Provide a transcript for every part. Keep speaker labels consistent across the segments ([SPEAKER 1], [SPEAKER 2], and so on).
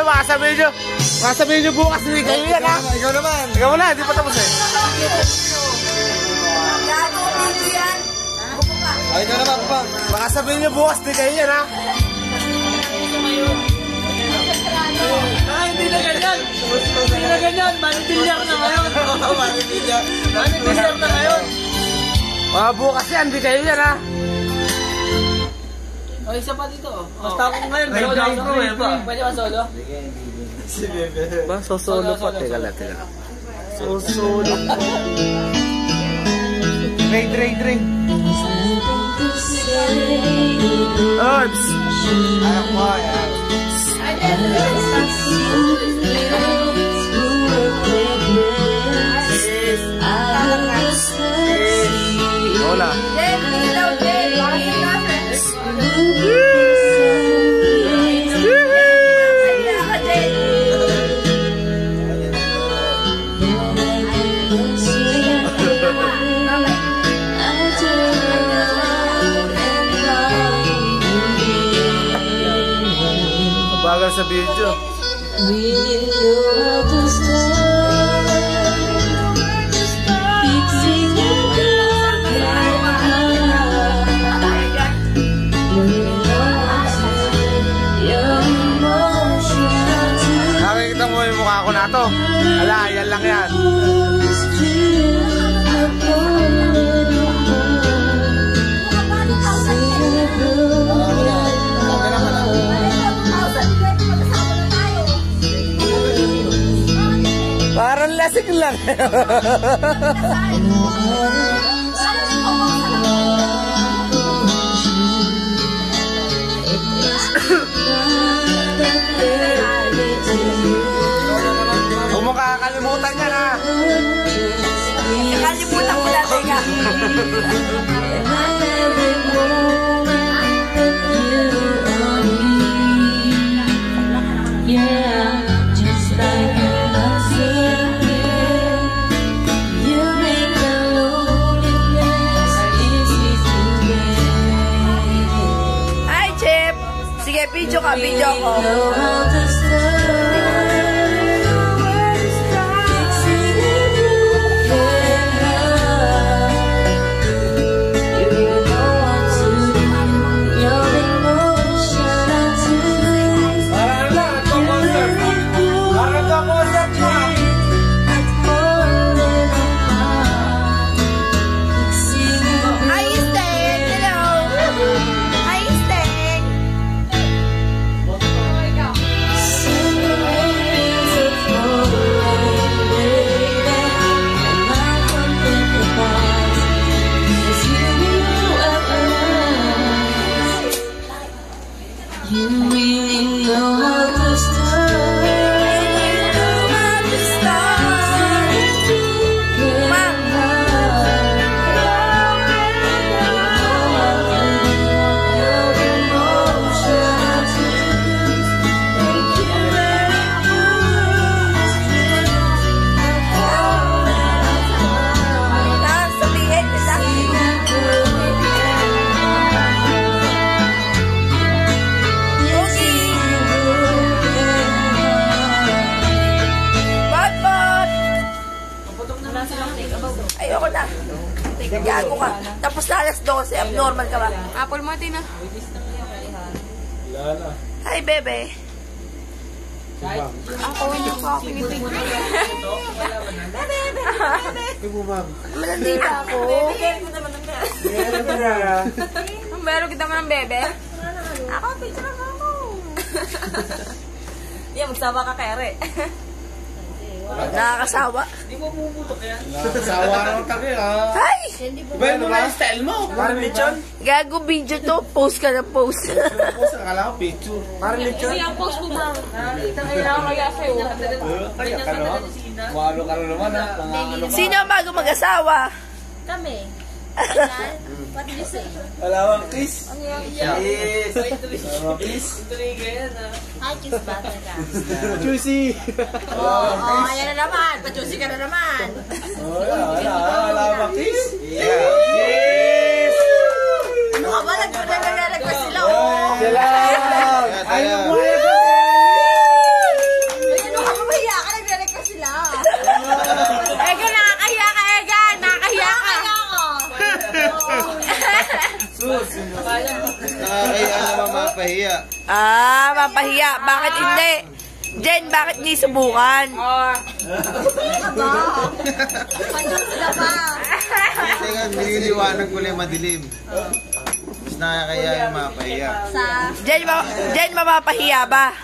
[SPEAKER 1] na, baka sabihin nyo, baka sabihin nyo bukas hindi kayo yan ha.
[SPEAKER 2] Ikaw naman.
[SPEAKER 1] Ikaw mo na, hindi pa tapos eh.
[SPEAKER 2] Ay, ikaw naman pa.
[SPEAKER 1] Baka sabihin nyo bukas hindi kayo yan ha.
[SPEAKER 3] Ah, hindi na ganyan. Hindi na ganyan. Manitilyak na ngayon. Manitilyak na ngayon.
[SPEAKER 1] Baka bukas yan, hindi kayo yan ha.
[SPEAKER 3] O, isa pa dito. oh. Basta ako ngayon. Solo ako eh. Pwede ba solo?
[SPEAKER 1] Ba, sosolo pa. Teka lang, teka lang. Sosolo pa. Trade, trade, trade. Oops!
[SPEAKER 2] Alam mo, yan.
[SPEAKER 1] Hola. Sa video. Nakikita mo yung mukha ko na to. Ala, yan lang yan. Lasing lang. Huwag mo kakalimutan yan ha.
[SPEAKER 4] Nakalimutan ko na, teka. na 12, abnormal ka ba?
[SPEAKER 5] Apple mo, Tina.
[SPEAKER 4] Hi, bebe.
[SPEAKER 5] Ako, hindi ko ako pinitig.
[SPEAKER 1] Ito mo, ma'am.
[SPEAKER 4] Malandita ako.
[SPEAKER 1] Meron ka na.
[SPEAKER 2] pero kita mo ng bebe. Ako, picture mo ako. Yan, magsama ka kere.
[SPEAKER 6] Nakakasawa.
[SPEAKER 1] Sawa naman kami ha.
[SPEAKER 6] Ay!
[SPEAKER 1] Well, mo na yung style mo. Parang lechon.
[SPEAKER 6] Gago video to. Post ka na post.
[SPEAKER 1] Tapos akala ko picture. Parang lechon.
[SPEAKER 2] Yung post mo ba? Kailangan kaya sa'yo.
[SPEAKER 1] Kaya ka no? Walo ka na naman ha. Pangangalo ka.
[SPEAKER 6] Sino ang bago mag-asawa?
[SPEAKER 7] Kami. Ayan.
[SPEAKER 1] Bang kiss? Yes. Wala bang kiss?
[SPEAKER 7] Hi, kiss butter ka.
[SPEAKER 1] Juicy.
[SPEAKER 7] Oo, oh, ayan na naman. Pachusi ka na naman.
[SPEAKER 1] Wala, wala. Wala bang kiss? Yes.
[SPEAKER 7] Ano ka ba? Nag-request sila, oh.
[SPEAKER 1] Salamat. Ayaw mo
[SPEAKER 3] Nakakaya naman mapahiya.
[SPEAKER 6] Ah, mapahiya. Bakit hindi? Jen, bakit hindi subukan?
[SPEAKER 7] Pa.
[SPEAKER 3] Teka, nililiwanag ko lang madilim. Mas nakakaya yung mapahiya.
[SPEAKER 6] Jen, ma Jen, mapapahiya ba?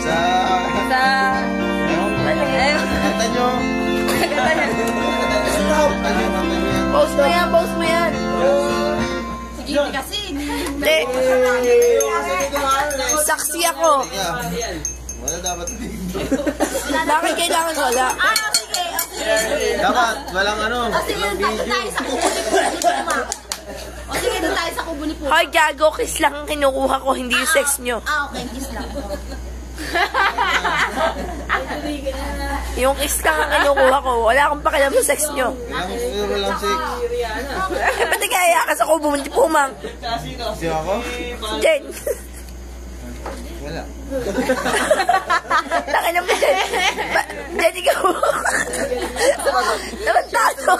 [SPEAKER 3] Sa...
[SPEAKER 2] Sa...
[SPEAKER 3] Kata nyo. Kata nyo, kata nyo yan.
[SPEAKER 6] Post mo yan, post mo yan.
[SPEAKER 7] Hindi kasi.
[SPEAKER 6] Hindi. Saksi ako.
[SPEAKER 3] Wala dapat.
[SPEAKER 6] Bakit kailangan wala?
[SPEAKER 7] Ah, sige. Okay.
[SPEAKER 3] Dapat, walang ano.
[SPEAKER 7] O sige, tayo sa kubo ni Puma. O sige, doon tayo sa kubo ni Puma.
[SPEAKER 6] Hoy, gago, kiss lang ang kinukuha ko, hindi yung sex nyo.
[SPEAKER 7] Ah, okay. Kiss lang.
[SPEAKER 6] Yung kiss lang ang kinukuha ko, wala akong pakialam sa sex nyo.
[SPEAKER 3] Walang, walang sex.
[SPEAKER 6] Eh, pati kaya ka sa kubo, hindi pumang.
[SPEAKER 3] Si ako?
[SPEAKER 6] Jen.
[SPEAKER 3] Wala.
[SPEAKER 6] Takin naman, Jen. Ba- Jen, ikaw. Tarantado.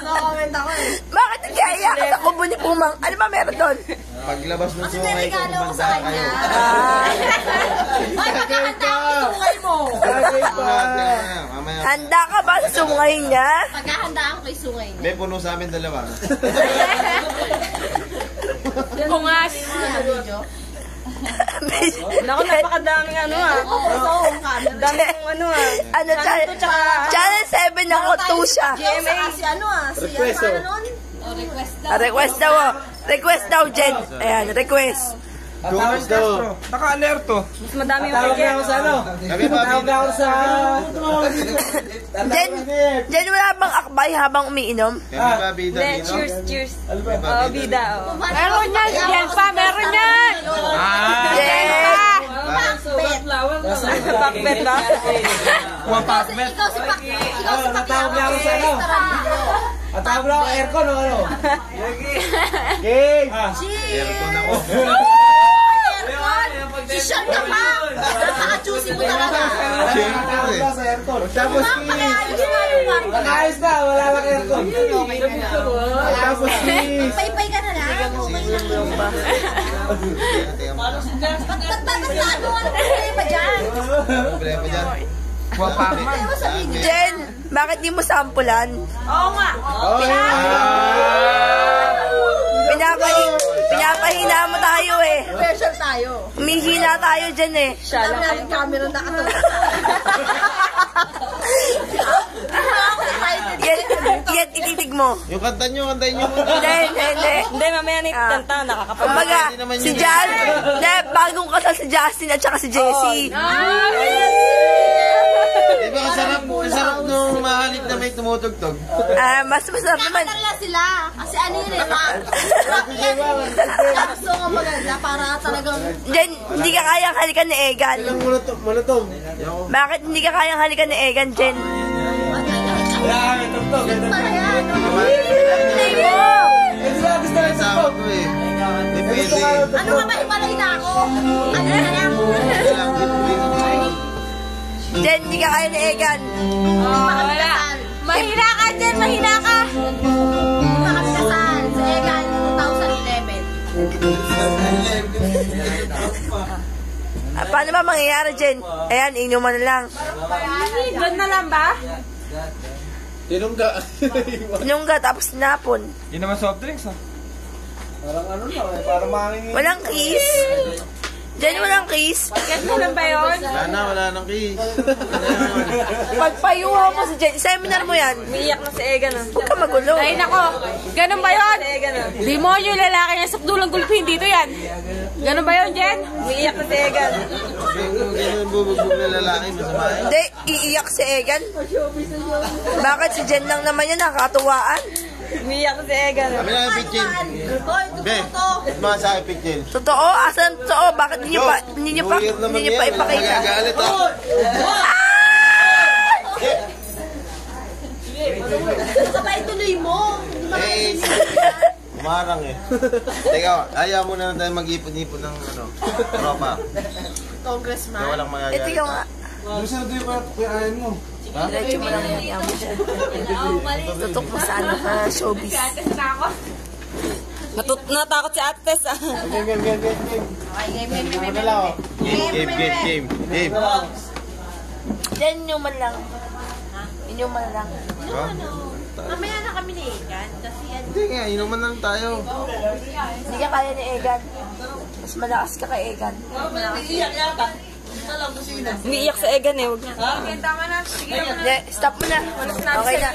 [SPEAKER 7] No-comment ako eh.
[SPEAKER 6] Bakit kaya ka sa kubo ni Pumang? Ano ba meron doon?
[SPEAKER 3] Paglabas ng sungay ko, kumanda kayo.
[SPEAKER 7] Ay, magkakanta ako sa sungay mo.
[SPEAKER 3] Mamaya, mamaya.
[SPEAKER 6] Handa ka ba sa sungay niya?
[SPEAKER 7] Magkahanda ako kay sungay niya.
[SPEAKER 3] May puno sa amin dalawa.
[SPEAKER 2] Pungas!
[SPEAKER 7] Video.
[SPEAKER 2] Naku, napakadaming ano ah.
[SPEAKER 7] Oo.
[SPEAKER 2] Dami kong ano ah.
[SPEAKER 6] Ano, channel, channel 7 ako, 2 siya.
[SPEAKER 7] GMA. Si ano ah, si
[SPEAKER 1] Request,
[SPEAKER 7] ano
[SPEAKER 1] oh.
[SPEAKER 7] nun? Oh, request daw.
[SPEAKER 6] Ah, Request daw, oh. Request daw, Jen. Ayan, request.
[SPEAKER 3] Tumas daw.
[SPEAKER 1] Naka-alerto.
[SPEAKER 2] Mas madami yung
[SPEAKER 1] na ako sa ano?
[SPEAKER 3] Kami pa,
[SPEAKER 1] Tawag na ako sa...
[SPEAKER 6] Jen, Jen, wala bang akbay habang umiinom?
[SPEAKER 3] kami pa bida
[SPEAKER 2] Hindi,
[SPEAKER 3] dito.
[SPEAKER 2] cheers, cheers.
[SPEAKER 3] Pa
[SPEAKER 2] Oh,
[SPEAKER 3] bida
[SPEAKER 2] oh. Meron yan! Yan pa, meron yan!
[SPEAKER 6] Jen!
[SPEAKER 2] Bakbet ba?
[SPEAKER 7] Ikaw si Pak. Ikaw si Pak.
[SPEAKER 1] Natawag na ako sa ano? At tawag ako aircon o ano? Game!
[SPEAKER 3] Aircon ako.
[SPEAKER 7] Si Sean ka pa. Napaka-juicy mo talaga.
[SPEAKER 1] Tawag sa aircon. Tapos
[SPEAKER 7] Ma'am, pag-ayos mo yung kwarto.
[SPEAKER 1] Ayos na, wala lang aircon. Tapos kiss.
[SPEAKER 7] Paypay ka na lang. Okay lang. Tatatataan mo ano problema dyan.
[SPEAKER 3] Problema dyan.
[SPEAKER 7] Video.
[SPEAKER 6] Jen, bakit di mo sampulan?
[SPEAKER 2] Oo nga.
[SPEAKER 1] Oh,
[SPEAKER 6] Pinapahi pinapahina mo tayo eh.
[SPEAKER 7] Special tayo.
[SPEAKER 6] Humihina tayo dyan eh.
[SPEAKER 7] Sabi natin camera na kato.
[SPEAKER 6] Yan, yan ititig mo.
[SPEAKER 3] Yung kanta nyo, kantayin nyo muna.
[SPEAKER 6] Hindi, hindi, hindi.
[SPEAKER 2] Hindi, mamaya na
[SPEAKER 6] Ah.
[SPEAKER 2] itanta, nakakapag...
[SPEAKER 6] Kumbaga, si. Jan, hindi, bagong kasal si Justin at saka si Jessie.
[SPEAKER 3] Di ba kasarap, kasarap nung mahalit na may tumutugtog?
[SPEAKER 6] Ah, mas masarap naman.
[SPEAKER 7] Nakatala sila. Kasi ano yun eh, song ang maganda para talagang
[SPEAKER 6] Jen, hindi ka kayang halikan ni Egan.
[SPEAKER 1] Molotov. Molotov.
[SPEAKER 6] Bakit hindi ka kayang halikan ni Egan, Jen?
[SPEAKER 1] Wala kami tugtog.
[SPEAKER 7] para yan.
[SPEAKER 3] Kasama
[SPEAKER 1] tugtog.
[SPEAKER 3] ko eh.
[SPEAKER 7] Ano ka ba, himalay na ako? Ano na lang?
[SPEAKER 6] Jen, hindi ka kaya ni Egan.
[SPEAKER 2] Oh, wala. Mahina ka dyan, mahina ka.
[SPEAKER 7] Hindi pa kami kasal. Sa Egan, 2011.
[SPEAKER 6] Ah, paano ba mangyayari, Jen? Ayan, inuman na lang.
[SPEAKER 2] Doon na lang ba?
[SPEAKER 1] Tinungga.
[SPEAKER 6] Inungga, tapos napon.
[SPEAKER 1] Yun naman soft drinks ah.
[SPEAKER 6] Walang kiss. Jen, walang kiss.
[SPEAKER 2] Get mo lang ba yun?
[SPEAKER 3] Wala na, wala nang kiss.
[SPEAKER 6] Pagpayuha mo si Jen, seminar mo yan.
[SPEAKER 2] Umiiyak na si Egan ah.
[SPEAKER 6] Huwag ka magulo.
[SPEAKER 2] Ay nako, ganun ba yun? Di mo yung lalaki na sakdulang gulpin dito yan. Ganun ba yun, Jen? Umiiyak na si Egan.
[SPEAKER 3] Kung ganyan bubugbog na lalaki, masama eh.
[SPEAKER 6] Hindi, iiyak si Egan. Bakit si Jen lang naman yan nakakatuwaan?
[SPEAKER 2] Umiiyak na si Egan.
[SPEAKER 3] Kami na yung pitchin. Be, mga sa akin pitchin.
[SPEAKER 6] Totoo? Asan totoo? Bakit hindi nyo pa, hindi nyo pa, hindi nyo pa ipakita?
[SPEAKER 3] Magagalit ah.
[SPEAKER 7] Sabay tuloy mo.
[SPEAKER 3] Eh, umarang eh. Teka, ayaw mo na tayo mag-ipon-ipon ng ano, tropa.
[SPEAKER 7] Congressman.
[SPEAKER 3] Kaya walang
[SPEAKER 6] Eh,
[SPEAKER 3] magagalit.
[SPEAKER 6] tingnan nga.
[SPEAKER 3] Ha?
[SPEAKER 6] Diretso mo lang yan. Yaman siya. Tutok mo sa ano ka, showbiz.
[SPEAKER 2] Natut natakot si Ate Tess ah.
[SPEAKER 3] Game, game, game, game.
[SPEAKER 6] Jen, inuman lang. Inuman lang.
[SPEAKER 3] Ha?
[SPEAKER 7] Mamaya na kami ni Egan. Kasi yan.
[SPEAKER 3] Hindi nga, inuman lang tayo.
[SPEAKER 6] Hindi ka kaya ni Egan. Mas malakas ka kay Egan.
[SPEAKER 2] Umiiyak si Egan eh. Huwag
[SPEAKER 6] Hindi, stop mo na. Okay na.